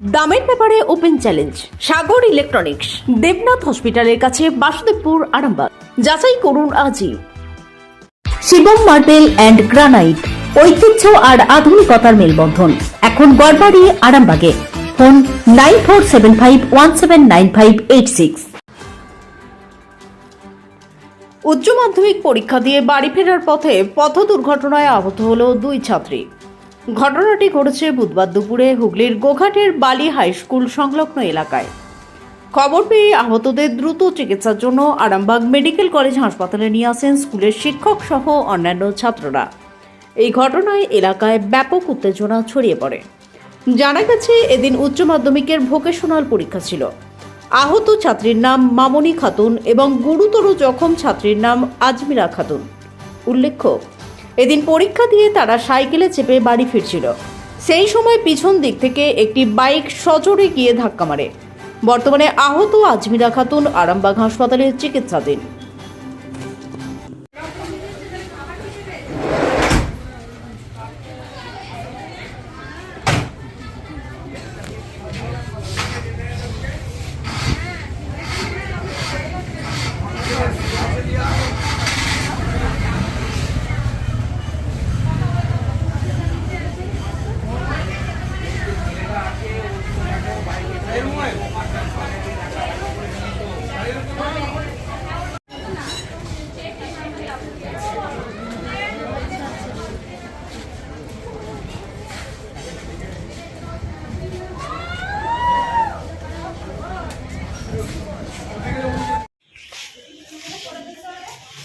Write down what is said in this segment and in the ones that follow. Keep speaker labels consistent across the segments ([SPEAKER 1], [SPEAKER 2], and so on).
[SPEAKER 1] দামের ব্যাপারে open challenge, Sagar electronics, Debnath হসপিটালের কাছে বাসুদেবপুর, আরামবাগ। যাচাই করুন আজই। শিবম মার্বেল অ্যান্ড গ্রানাইট, ঐতিহ্য আর আধুনিকতার মেলবন্ধন। এখন গড়বাড়ি, আরামবাগে। Phone nine four seven five one seven nine five eight six. উচ্চ মাধ্যমিক পরীক্ষা দিয়ে বাড়ি ফেরার পথে পথ দুর্ঘটনায় আহত হল দুই ছাত্রী। ঘটনাটি ঘটেছে বুধবার দুপুরে হুগলির গোঘাটের বালি হাই স্কুল সংলগ্ন এলাকায়। খবর পেয়ে আহতদের দ্রুত চিকিৎসার জন্য আরামবাগ মেডিকেল কলেজ হাসপাতালে নিয়ে আসেন স্কুলের শিক্ষক সহ অন্যান্য ছাত্ররা। এই ঘটনায় এলাকায় ব্যাপক উত্তেজনা ছড়িয়ে পড়ে। জানা গেছে, এদিন উচ্চ মাধ্যমিকের ভোকেশনাল পরীক্ষা ছিল। আহত ছাত্রীর নাম মামনি খাতুন এবং গুরুতর জখম ছাত্রীর নাম আজমিরা খাতুন। উল্লেখ্য এদিন পরীক্ষা দিয়ে তারা সাইকেলে চেপে বাড়ি ফিরছিল। সেই সময় পিছন দিক থেকে একটি বাইক সজোরে গিয়ে ধাক্কা মারে। বর্তমানে আহত আজমিরা খাতুন আরামবাগ হাসপাতালে চিকিৎসাধীন।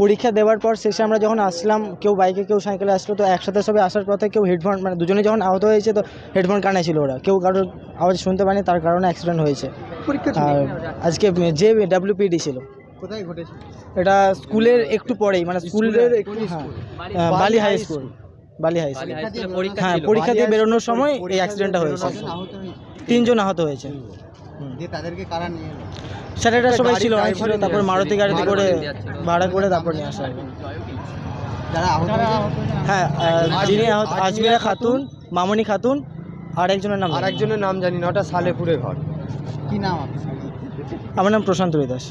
[SPEAKER 2] পরীক্ষা দেওয়ার পর শেষে আমরা যখন আসলাম কেউ বাইকে কেউ সাইকেলে আসলো তো একসাথে সবাই আসার পথে কেউ হেডফোন মানে দুজনে যখন আহত হয়েছে তো হেডফোন কানে ছিল ওরা। কেউ কারোর আওয়াজ শুনতে পারেনি তার কারণে অ্যাক্সিডেন্ট হয়েছে। আর আজকে যে ডাব্লিউপিডি ছিল।
[SPEAKER 3] কোথায় ঘটেছে?
[SPEAKER 2] এটা স্কুলের একটু পরেই মানে স্কুলের একটু হ্যাঁ Bally high school Bally high school হ্যাঁ পরীক্ষা দিয়ে বেরোনোর সময় এই অ্যাক্সিডেন্টটা হয়েছে।
[SPEAKER 3] কজন আহত হয়েছে।
[SPEAKER 2] তিনজন আহত হয়েছে।
[SPEAKER 3] তাদেরকে কারা নিয়ে
[SPEAKER 2] স্যারেরা সবাই ছিল অনেক ছিল তারপর মারুতি গাড়িতে করে ভাড়া করে তারপর নিয়ে আসা হয়। হ্যাঁ যিনি আহত আজমিরা খাতুন? মামনি খাতুন আর একজনের নাম
[SPEAKER 4] আর একজনের নাম জানি না ওটা সালেপুরে ঘর।
[SPEAKER 3] কি নাম
[SPEAKER 2] আমার নাম প্রশান্ত দাস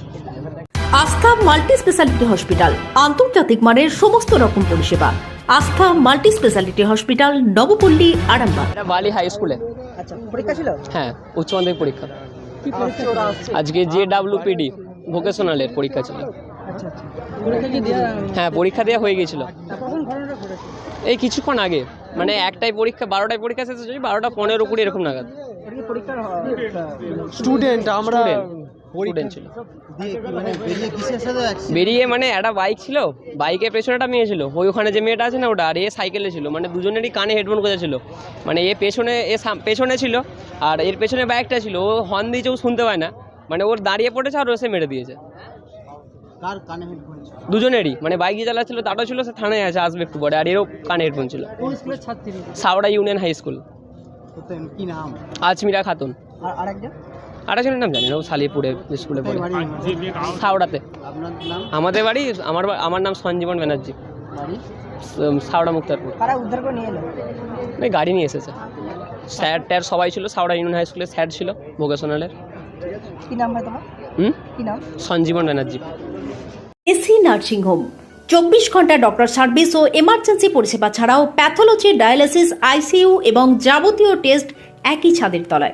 [SPEAKER 1] আস্থা মাল্টি স্পেশালিটি হসপিটাল আন্তর্জাতিক মানের সমস্ত রকম পরিষেবা। Astha multi speciality hospital Nabapally Arambagh.
[SPEAKER 5] এটা বালি হাই স্কুলে।
[SPEAKER 2] আচ্ছা পরীক্ষা ছিল?
[SPEAKER 5] হ্যাঁ উচ্চ মাধ্যমিক পরীক্ষা। আজকে যে ডাব্লিউপিডি ভোকেশনালের পরীক্ষা ছিল।
[SPEAKER 2] আচ্ছা আচ্ছা।
[SPEAKER 5] হ্যাঁ পরীক্ষা দেওয়া হয়ে
[SPEAKER 2] ঘটনাটা ঘটেছে?
[SPEAKER 5] এই কিছুক্ষণ আগে। মানে একটাই পরীক্ষা বারোটায় পরীক্ষা শেষ হয়েছে বারোটা পনেরো কুড়ি এরকম নাগাদ।
[SPEAKER 4] স্টুডেন্ট আমরা
[SPEAKER 5] স্টুডেন্ট ছিল।
[SPEAKER 3] মানে বেরিয়ে
[SPEAKER 5] মানে একটা বাইক ছিল বাইকের পেছনে একটা মেয়ে ছিল। ওই ওখানে যে মেয়েটা আছে না ওটা আর এ সাইকেলে ছিল। মানে দুজনেরই কানে হেডফোন কোজা ছিল মানে এ পেছনে এ সাম- পেছনে ছিল আর এর পেছনে বাইকটা ছিল। ও হর্ন দিয়েছে ও শুনতে পায় না। মানে ওর দাঁড়িয়ে পড়েছে আর ও এসে মেরে দিয়েছে।
[SPEAKER 3] কার কানে হেডফোন ছিল?
[SPEAKER 5] দুজনেরই। মানে বাইক চালাচ্ছিল তারও ছিল সে থানায় আছে আসবে একটু পরে। আর এরও কানে হেডফোন ছিল। সাওড়া ইউনিয়ন হাই স্কুল
[SPEAKER 3] কি নাম?
[SPEAKER 5] আজমিরা খাতুন।
[SPEAKER 2] আর আরেকজন?
[SPEAKER 5] আরেকজনের নাম জানি না ও সালিপুরে স্কুলে পড়ে।
[SPEAKER 3] নাম?
[SPEAKER 5] আমাদের বাড়ি আমার আমার নাম সঞ্জীবন ব্যানার্জি।
[SPEAKER 3] বাড়ি?
[SPEAKER 5] স- সাওড়া মুক্তারপুর। এই গাড়ি নিয়ে এসেছে। স্যার ট্যার সবাই ছিল সাওড়া ইউনিয়ন হাই স্কুলের স্যার ছিল ভোকেশনালের।
[SPEAKER 2] কি নাম তোমার?
[SPEAKER 5] হুম?
[SPEAKER 2] কি নাম?
[SPEAKER 5] Sanjiban Banerjee.
[SPEAKER 1] AC nursing home. চব্বিশ ঘণ্টা ডক্টর সার্ভিস ও এমার্জেন্সি পরিষেবা ছাড়াও প্যাথোলজি ডায়ালিসিস আইসিইউ এবং যাবতীয় টেস্ট একই ছাদের তলায়।